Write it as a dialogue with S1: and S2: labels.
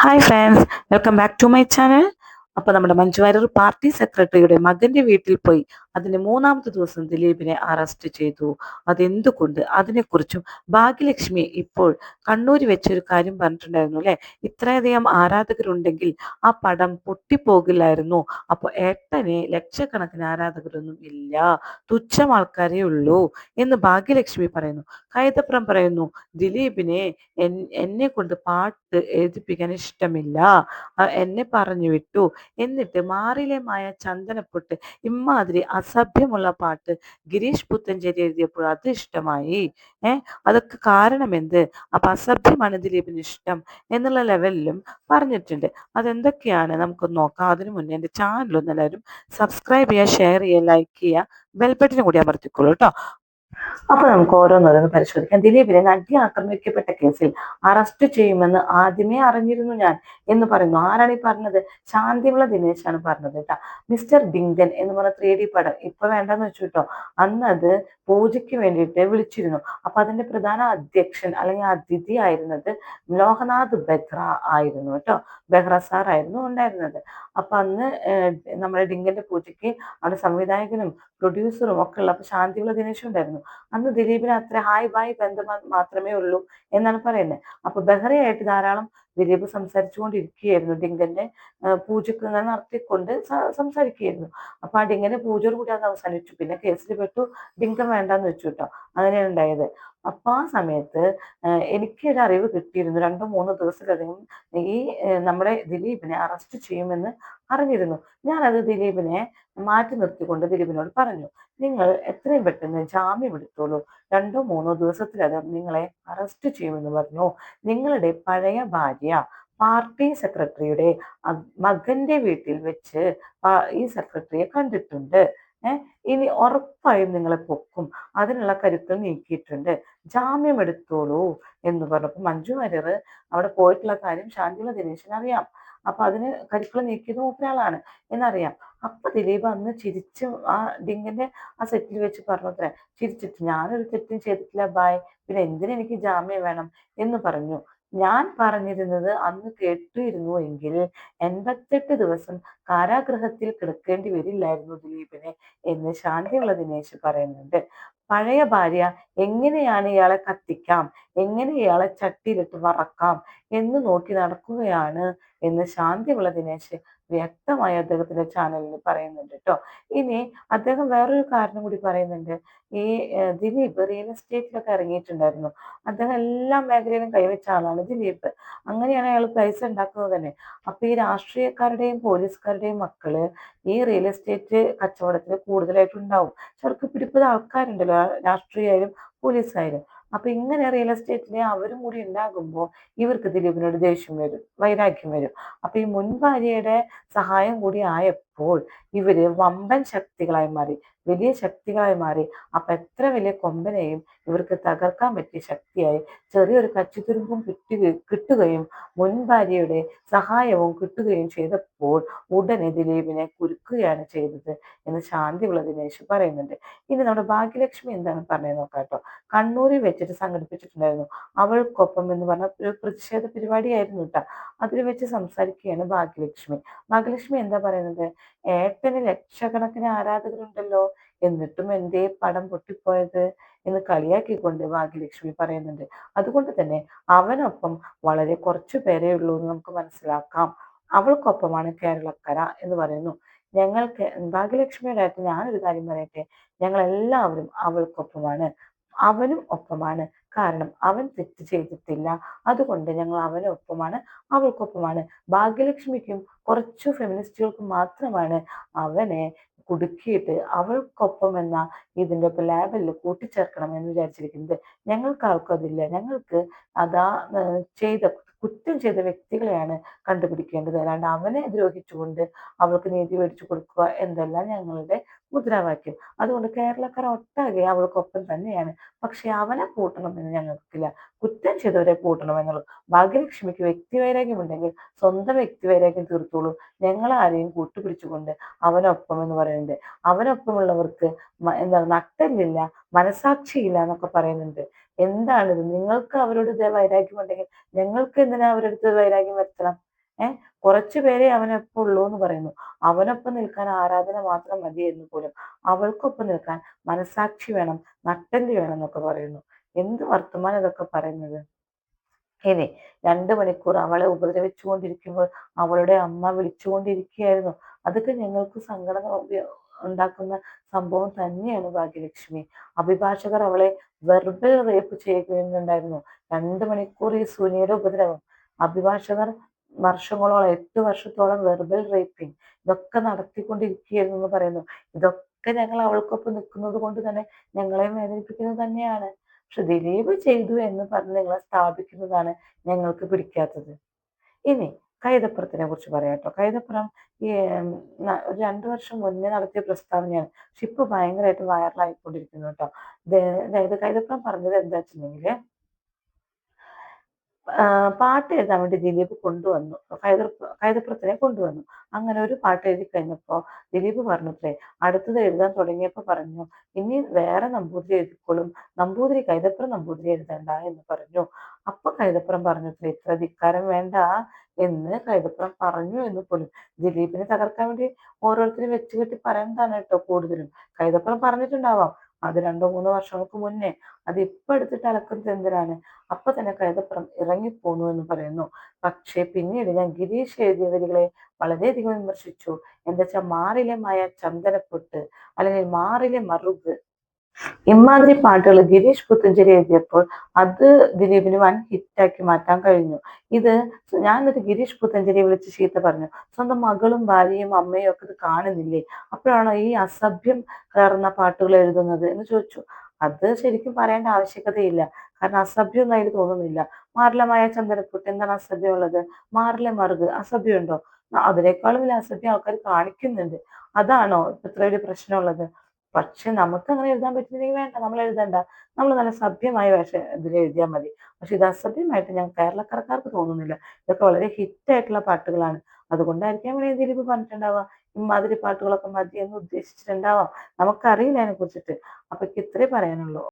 S1: Hi friends welcome back to my channel അപ്പോൾ നമ്മുടെ Manju Warrier party സെക്രട്ടറിയുടെ മകന്റെ വീട്ടിൽ പോയി അതിന് മൂന്നാമത്തെ ദിവസം ദിലീപിനെ അറസ്റ്റ് ചെയ്തു. അതെന്തുകൊണ്ട്? അതിനെക്കുറിച്ചും ഭാഗ്യലക്ഷ്മി ഇപ്പോൾ കണ്ണൂർ വെച്ചൊരു കാര്യം പറഞ്ഞിട്ടുണ്ടായിരുന്നു അല്ലെ? ഇത്രയധികം ആരാധകരുണ്ടെങ്കിൽ ആ പടം പൊട്ടിപ്പോകില്ലായിരുന്നു. അപ്പോൾ ഏട്ടനെ ലക്ഷക്കണക്കിന് ആരാധകരൊന്നും ഇല്ല. തുച്ഛം ആൾക്കാരേ ഉള്ളൂ എന്ന് ഭാഗ്യലക്ഷ്മി പറയുന്നു. കൈതപ്രം പറയുന്നു ദിലീപിനെ എന്നെ കൊണ്ട് പാട്ട് എഴുതിപ്പിക്കാൻ ഇഷ്ടമില്ല. എന്നെ പറഞ്ഞു വിട്ടു. എന്നിട്ട് മാറിലെ മായ ചന്ദനപ്പൊട്ട് ഇമ്മാതിരി അസഭ്യമുള്ള പാട്ട് ഗിരീഷ് പുത്തഞ്ചേരി എഴുതിയപ്പോൾ അത് ഇഷ്ടമായി. ഏർ അതൊക്കെ കാരണം എന്ത്? അപ്പൊ അസഭ്യമാണ് ദിലീപിന് ഇഷ്ടം എന്നുള്ള ലെവലിലും പറഞ്ഞിട്ടുണ്ട്. അതെന്തൊക്കെയാണ്? നമുക്ക് നോക്കാം. അതിനു മുന്നേ എന്റെ ചാനൽ ഒന്ന് എല്ലാവരും സബ്സ്ക്രൈബ് ചെയ്യുക ഷെയർ ചെയ്യുക ലൈക്ക് ചെയ്യുക ബെൽബട്ടനും കൂടി അമർത്തിക്കോളൂ കേട്ടോ അപ്പൊ നമുക്ക് ഓരോന്നോരോന്ന് പരിശോധിക്കാം. ദിലീപിനെ നടി ആക്രമിക്കപ്പെട്ട കേസിൽ അറസ്റ്റ് ചെയ്യുമെന്ന് ആദ്യമേ അറിഞ്ഞിരുന്നു ഞാൻ എന്ന് പറയുന്നു. ആരാണ് ഈ പറഞ്ഞത്? ശാന്തിവിള ദിനേശാണ് പറഞ്ഞത് കേട്ടോ. മിസ്റ്റർ ഡിങ്കൻ എന്ന് പറഞ്ഞ ത്രീ ഡി പടം ഇപ്പൊ വേണ്ടെന്ന് വെച്ചു കേട്ടോ. അന്നത് പൂജയ്ക്ക് വേണ്ടിയിട്ട് വിളിച്ചിരുന്നു. അപ്പൊ അതിന്റെ പ്രധാന അധ്യക്ഷൻ അല്ലെങ്കിൽ അതിഥി ആയിരുന്നത് ലോഹനാഥ് ബെഹ്റ ആയിരുന്നു കേട്ടോ. ബെഹ്റ സാർ ആയിരുന്നു ഉണ്ടായിരുന്നത്. അപ്പൊ അന്ന് നമ്മുടെ ഡിങ്കന്റെ പൂജയ്ക്ക് അവിടെ സംവിധായകനും പ്രൊഡ്യൂസറും ഒക്കെ ഉള്ള അപ്പൊ ശാന്തിയുള്ള ദിനേശും ഉണ്ടായിരുന്നു. അന്ന് ദിലീപിന് അത്ര ഹായ് ബായ് ബന്ധം മാത്രമേ ഉള്ളൂ എന്നാണ് പറയുന്നത്. അപ്പൊ ബെഹ്റയായിട്ട് ധാരാളം ദിലീപ് സംസാരിച്ചുകൊണ്ടിരിക്കുകയായിരുന്നു. ഡിങ്കന്റെ പൂജക്ക് ഇങ്ങനെ നടത്തിക്കൊണ്ട് സംസാരിക്കുകയായിരുന്നു. അപ്പൊ ആ ഡിങ്കന്റെ പൂജയോട് കൂടി അത് അവസാനിച്ചു പിന്നെ കേസിൽ പെട്ടു ഡിങ്കൻ വേണ്ടെന്ന് വെച്ചു കേട്ടോ. അങ്ങനെയാണ് ഉണ്ടായത്. അപ്പൊ ആ സമയത്ത് എനിക്കൊരു അറിവ് കിട്ടിയിരുന്നു. രണ്ട് മൂന്ന് ദിവസത്തിലധികം ഈ നമ്മുടെ ദിലീപിനെ അറസ്റ്റ് ചെയ്യുമെന്ന് അറിഞ്ഞിരുന്നു. ഞാനത് ദിലീപിനെ മാറ്റി നിർത്തിക്കൊണ്ട് ദിലീപിനോട് പറഞ്ഞു നിങ്ങൾ എത്രയും പെട്ടെന്ന് ജാമ്യം എടുത്തോളൂ. രണ്ടോ മൂന്നോ ദിവസത്തിലകം നിങ്ങളെ അറസ്റ്റ് ചെയ്യുമെന്ന് പറഞ്ഞു. നിങ്ങളുടെ പഴയ ഭാര്യ പാർട്ടി സെക്രട്ടറിയുടെ മകന്റെ വീട്ടിൽ വെച്ച് ഈ സെക്രട്ടറിയെ കണ്ടിട്ടുണ്ട്. ഇനി ഉറപ്പായും നിങ്ങളെ പൊക്കും. അതിനുള്ള കരുക്കൾ നീക്കിയിട്ടുണ്ട്. ജാമ്യം എടുത്തോളൂ എന്ന് പറഞ്ഞപ്പോൾ മഞ്ജു വാര്യർ അവിടെ പോയിട്ടുള്ള കാര്യം ശാന്തിയുള്ള ദിനേശിന് അറിയാം. അപ്പൊ അതിന് കരുക്കൾ നീക്കിയത് മൂപ്പരാളാണ് എന്നറിയാം. അപ്പൊ ദിലീപ് അന്ന് ചിരിച്ച് ആ ഡിങ്ങിന്റെ ആ സെറ്റിൽ വെച്ച് പറഞ്ഞത്രേ ചിരിച്ചിട്ട് ഞാനൊരു തെറ്റും ചെയ്തിട്ടില്ല ബായ്. പിന്നെ എന്തിനെനിക്ക് ജാമ്യം വേണം? എന്ന് പറഞ്ഞു. ഞാൻ പറഞ്ഞിരുന്നത് അന്ന് കേട്ടിരുന്നു എങ്കിൽ എൺപത്തെട്ട് ദിവസം കാരാഗ്രഹത്തിൽ കിടക്കേണ്ടി വരില്ലായിരുന്നു ദിലീപിനെ എന്ന് ശാന്തിയുള്ള ദിനേശ് പറയുന്നുണ്ട്. പഴയ ഭാര്യ എങ്ങനെയാണ് ഇയാളെ കത്തിക്കാം? എങ്ങനെ ഇയാളെ ചട്ടിയിലിട്ട് വറക്കാം? എന്ന് നോക്കി നടക്കുകയാണ് എന്ന് ശാന്തിയുള്ള ദിനേശ് വ്യക്തമായി അദ്ദേഹത്തിന്റെ ചാനലിൽ പറയുന്നുണ്ട് കേട്ടോ ഇനി അദ്ദേഹം വേറൊരു കാരണം കൂടി പറയുന്നുണ്ട്. ഈ ദിലീപ് റിയൽ എസ്റ്റേറ്റിലൊക്കെ ഇറങ്ങിയിട്ടുണ്ടായിരുന്നു. അദ്ദേഹം എല്ലാ മേഖലയിലും കൈവച്ച ആളാണ് ദിലീപ്. അങ്ങനെയാണ് അയാൾ പൈസ ഉണ്ടാക്കുന്നത് തന്നെ. അപ്പൊ ഈ രാഷ്ട്രീയക്കാരുടെയും പോലീസുകാരുടെയും മക്കൾ ഈ റിയൽ എസ്റ്റേറ്റ് കച്ചവടത്തിൽ കൂടുതലായിട്ടുണ്ടാവും. ചെറുക്ക് പിടിപ്പത് ആൾക്കാരുണ്ടല്ലോ രാഷ്ട്രീയമായാലും പോലീസായാലും. അപ്പൊ ഇങ്ങനെ റിയൽ എസ്റ്റേറ്റിലെ അവരും കൂടി ഉണ്ടാകുമ്പോൾ ഇവർക്ക് ദിലീപിനോട് ദേഷ്യം വരും വൈരാഗ്യം വരും. അപ്പൊ ഈ മുൻ ഭാര്യയുടെ സഹായം കൂടി ആയപ്പോൾ ഇവർ വമ്പൻ ശക്തികളായി മാറി വലിയ ശക്തികളായി മാറി. അപ്പൊ എത്ര വലിയ കൊമ്പനെയും ഇവർക്ക് തകർക്കാൻ പറ്റിയ ശക്തിയായി ചെറിയൊരു കച്ചിത്തുരുമ്പും കിട്ടി കിട്ടുകയും മുൻ ഭാര്യയുടെ സഹായവും കിട്ടുകയും ചെയ്തപ്പോൾ ഉടനെ ദിലീപിനെ കുരുക്കുകയാണ് ചെയ്തത് എന്ന് ശാന്തിയുള്ള ദിനേശ് പറയുന്നുണ്ട്. ഇനി നമ്മുടെ ഭാഗ്യലക്ഷ്മി എന്താണ് പറഞ്ഞത് നോക്കാം കണ്ണൂരിൽ വെച്ചിട്ട് സംഘടിപ്പിച്ചിട്ടുണ്ടായിരുന്നു. അവൾക്കൊപ്പം എന്ന് പറഞ്ഞ ഒരു പ്രതിഷേധ പരിപാടിയായിരുന്നു കേട്ടോ. അതിൽ വെച്ച് സംസാരിക്കുകയാണ് ഭാഗ്യലക്ഷ്മി. ഭാഗ്യലക്ഷ്മി എന്താ പറയുന്നത്? ഏട്ടന് ലക്ഷക്കണക്കിന് ആരാധകരുണ്ടല്ലോ. എന്നിട്ടും എന്തേ പടം പൊട്ടിപ്പോയത് എന്ന് കളിയാക്കിക്കൊണ്ട് ഭാഗ്യലക്ഷ്മി പറയുന്നുണ്ട്. അതുകൊണ്ട് തന്നെ അവനൊപ്പം വളരെ കുറച്ചു പേരേ ഉള്ളൂ എന്ന് നമുക്ക് മനസ്സിലാക്കാം. അവൾക്കൊപ്പമാണ് കേരളക്കര എന്ന് പറയുന്നു. ഞങ്ങൾക്ക് ഭാഗ്യലക്ഷ്മിയുടെ ആയിട്ട് ഞാനൊരു കാര്യം പറയട്ടെ. ഞങ്ങൾ എല്ലാവരും അവൾക്കൊപ്പമാണ്. അവനും ഒപ്പമാണ്. കാരണം അവൻ തെറ്റ് ചെയ്തിട്ടില്ല. അതുകൊണ്ട് ഞങ്ങൾ അവനൊപ്പമാണ് അവൾക്കൊപ്പമാണ്. ഭാഗ്യലക്ഷ്മിക്കും കുറച്ചു ഫെമിനിസ്റ്റുകൾക്കും മാത്രമാണ് അവനെ കുടുക്കിയിട്ട് അവൾക്കൊപ്പം എന്ന ഇതിന്റെ ഒപ്പം ലാബിൽ കൂട്ടിച്ചേർക്കണം എന്ന് വിചാരിച്ചിരിക്കുന്നത്. ഞങ്ങൾക്ക് ആർക്കും അതില്ല. ഞങ്ങൾക്ക് അതാ ചെയ്ത കുറ്റം ചെയ്ത വ്യക്തികളെയാണ് കണ്ടുപിടിക്കേണ്ടത്. അല്ലാണ്ട് അവനെ ദ്രോഹിച്ചുകൊണ്ട് അവൾക്ക് നീതി മേടിച്ചു കൊടുക്കുക എന്തെല്ലാം ഞങ്ങളുടെ മുദ്രാവാക്യം. അതുകൊണ്ട് കേരളക്കാർ ഒട്ടാകെ അവൾക്കൊപ്പം തന്നെയാണ്. പക്ഷെ അവനെ കൂട്ടണമെന്ന് ഞങ്ങൾക്കില്ല. കുറ്റം ചെയ്തവരെ കൂട്ടണമെന്നുള്ളൂ ഭാഗ്യലക്ഷ്മിക്ക് വ്യക്തിവൈരാഗ്യമുണ്ടെങ്കിൽ സ്വന്തം വ്യക്തിവൈരാഗ്യം തീർത്തോളൂ. ഞങ്ങൾ ആരെയും കൂട്ടുപിടിച്ചുകൊണ്ട് അവനൊപ്പം എന്ന് പറയുന്നുണ്ട്. അവനൊപ്പമുള്ളവർക്ക് എന്താ നട്ടല്ലില്ല മനസാക്ഷിയില്ല എന്നൊക്കെ പറയുന്നുണ്ട്. എന്താണിത്? നിങ്ങൾക്ക് അവരോട് വൈരാഗ്യം ഉണ്ടെങ്കിൽ ഞങ്ങൾക്ക് എന്തിനാ അവരുടെ വൈരാഗ്യം വരുത്തണം? ഏഹ് കുറച്ചു പേരെ അവനൊപ്പം എന്ന് പറയുന്നു. അവനൊപ്പം നിൽക്കാൻ ആരാധന മാത്രം മതി എന്ന് പോലും അവൾക്കൊപ്പം നിൽക്കാൻ മനസാക്ഷി വേണം നട്ടൽ വേണം എന്നൊക്കെ പറയുന്നു. എന്ത് വർത്തമാനം ഇതൊക്കെ പറയുന്നത്? ഇനി രണ്ട് മണിക്കൂർ അവളെ ഉപദ്രവിച്ചുകൊണ്ടിരിക്കുമ്പോൾ അവളുടെ അമ്മ വിളിച്ചുകൊണ്ടിരിക്കുകയായിരുന്നു. അതൊക്കെ ഞങ്ങൾക്ക് സങ്കടം ഉണ്ടാക്കുന്ന സംഭവം തന്നെയാണ് ഭാഗ്യലക്ഷ്മി. അഭിഭാഷകർ അവളെ വെർബൽ റേപ്പ് ചെയ്യുന്നുണ്ടായിരുന്നു രണ്ട് മണിക്കൂർ ഈ സുനിയുടെ ഉപദ്രവം. അഭിഭാഷകർ വർഷങ്ങളോളം എട്ട് വർഷത്തോളം വെർബൽ റേപ്പിംഗ് ഇതൊക്കെ നടത്തിക്കൊണ്ടിരിക്കുകയായിരുന്നു എന്ന് പറയുന്നു. ഇതൊക്കെ ഞങ്ങൾ അവൾക്കൊപ്പം നിൽക്കുന്നത് കൊണ്ട് തന്നെ ഞങ്ങളെ വേദനിപ്പിക്കുന്നത് തന്നെയാണ്. പക്ഷെ ദിലീപ് ചെയ്തു എന്ന് പറഞ്ഞ് നിങ്ങളെ സ്ഥാപിക്കുന്നതാണ് ഞങ്ങൾക്ക് പിടിക്കാത്തത്. ഇനി കൈതപ്പുറത്തിനെ കുറിച്ച് പറയാം കേട്ടോ. കൈതപ്പുറം ഈ രണ്ടു വർഷം മുന്നേ നടത്തിയ പ്രസ്താവനയാണ്. പക്ഷെ ഇപ്പൊ ഭയങ്കരമായിട്ട് വൈറലായിക്കൊണ്ടിരിക്കുന്നു കേട്ടോ. അതായത് കൈതപ്പുറം പറഞ്ഞത് എന്താ വെച്ചിട്ടുണ്ടെങ്കിൽ പാട്ട് എഴുതാൻ വേണ്ടി ദിലീപ് കൊണ്ടുവന്നു. കൈതർ കൈതപ്പുറത്തിനെ കൊണ്ടുവന്നു. അങ്ങനെ ഒരു പാട്ട് എഴുതി കഴിഞ്ഞപ്പോൾ ദിലീപ് പറഞ്ഞത്രേ അടുത്തത് എഴുതാൻ തുടങ്ങിയപ്പോൾ പറഞ്ഞു ഇനി വേറെ നമ്പൂതിരി എഴുതിക്കോളും. നമ്പൂതിരി കൈതപ്പുറം നമ്പൂതിരി എഴുതണ്ട എന്ന് പറഞ്ഞു. അപ്പൊ കൈതപ്പുറം പറഞ്ഞത്രേ ഇത്ര ധിക്കാരം വേണ്ട എന്ന് കൈതപ്പുറം പറഞ്ഞു എന്ന് പോലും ദിലീപിനെ തകർക്കാൻ വേണ്ടി ഓരോരുത്തരും വെച്ച് കെട്ടി പറയുന്നതാണ് കേട്ടോ കൂടുതലും. കൈതപ്പുറം പറഞ്ഞിട്ടുണ്ടാവാം അത് രണ്ടോ മൂന്നോ വർഷങ്ങൾക്ക് മുന്നേ അത് ഇപ്പൊ എടുത്തിട്ട് അലക്കുന്നത് എന്തിനാണ്? അപ്പൊ തന്നെ കഴുതപ്പുറം ഇറങ്ങിപ്പോന്നു എന്ന് പറയുന്നു. പക്ഷേ പിന്നീട് ഞാൻ ഗിരീഷ് എഴുതിയ വരികളെ വളരെയധികം വിമർശിച്ചു. എന്താ വെച്ചാൽ മാറിലെ മായ ചന്ദനപ്പൊട്ട് അല്ലെങ്കിൽ മാറിലെ മറുക് ഇമാതിരി പാട്ടുകൾ ഗിരീഷ് പുത്തഞ്ചേരി എഴുതിയപ്പോൾ അത് ദിലീപിന് വൻ ഹിറ്റാക്കി മാറ്റാൻ കഴിഞ്ഞു. ഇത് ഞാനൊരു ഗിരീഷ് പുത്തഞ്ചേരി വിളിച്ച് ചീത്ത പറഞ്ഞു. സ്വന്തം മകളും ഭാര്യയും അമ്മയും ഒക്കെ ഇത് കാണുന്നില്ലേ? അപ്പോഴാണോ ഈ അസഭ്യം കയറുന്ന പാട്ടുകൾ എഴുതുന്നത് എന്ന് ചോദിച്ചു. അത് ശരിക്കും പറയേണ്ട ആവശ്യകതയില്ല. കാരണം അസഭ്യം ഒന്നും തോന്നുന്നില്ല. മാറിലമായ ചന്ദനപ്പൊട്ട് എന്താണ് അസഭ്യമുള്ളത്? മാറിലെ മറുക്. അസഭ്യമുണ്ടോ? അതിനേക്കാളും വലിയ അസഭ്യം ആൾക്കാർ കാണിക്കുന്നുണ്ട്. അതാണോ ഇത്ര വലിയ പ്രശ്നമുള്ളത്? പക്ഷെ നമുക്ക് അങ്ങനെ എഴുതാൻ പറ്റുന്നില്ലെങ്കിൽ വേണ്ട നമ്മൾ എഴുതണ്ട. നമ്മൾ നല്ല സഭ്യമായ ഭാഷ ഇതിൽ എഴുതിയാൽ മതി. പക്ഷെ ഇത് അസഭ്യമായിട്ട് ഞാൻ കേരളക്കാർക്ക് തോന്നുന്നില്ല. ഇതൊക്കെ വളരെ ഹിറ്റ് ആയിട്ടുള്ള പാട്ടുകളാണ്. അതുകൊണ്ടായിരിക്കാം ഇവിടെ ദിലീപ് പറഞ്ഞിട്ടുണ്ടാവുക ഇമാതിരി പാട്ടുകളൊക്കെ മതി എന്ന് ഉദ്ദേശിച്ചിട്ടുണ്ടാവാം. നമുക്കറിയില്ല അതിനെ കുറിച്ചിട്ട് അപ്പൊ ഇത്രേ പറയാനുള്ളൂ.